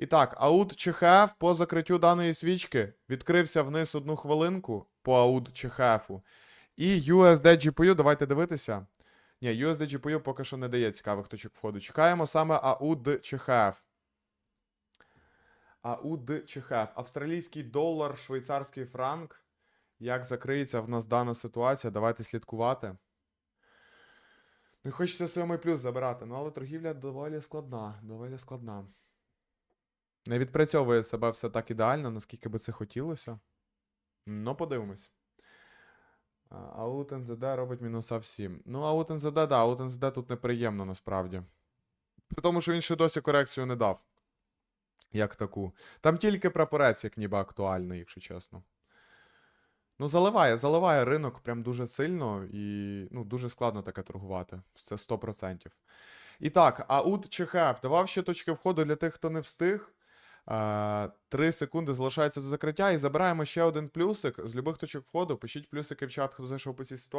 І так, аут ЧХФ по закриттю даної свічки відкрився вниз одну хвилинку по аут ЧХФу. І USD GPU, давайте дивитися. Ні, USD GPU поки що не дає цікавих точок входу. Чекаємо саме AUD ЧХФ. AUD ЧХФ. Австралійський долар, швейцарський франк. Як закриється в нас дана ситуація? Давайте слідкувати. І хочеться сьомий плюс забирати. Ну, але торгівля доволі складна. Доволі складна. Не відпрацьовує себе все так ідеально, наскільки би це хотілося. Ну, подивимось. Аут НЗД робить мінуса всім. Ну, аут НЗД, да, аут НЗД тут неприємно насправді. При тому, що він ще досі корекцію не дав. Як таку. Там тільки прапорець, як ніби актуальний, якщо чесно. Ну, заливає, заливає ринок прям дуже сильно і ну, дуже складно таке торгувати. Це 100%. І так, аут ЧХФ давав ще точки входу для тих, хто не встиг. Три секунди залишається до закриття. І забираємо ще один плюсик з любих точок входу. Пишіть плюсики в чат, хто зайшов по цій ситуації.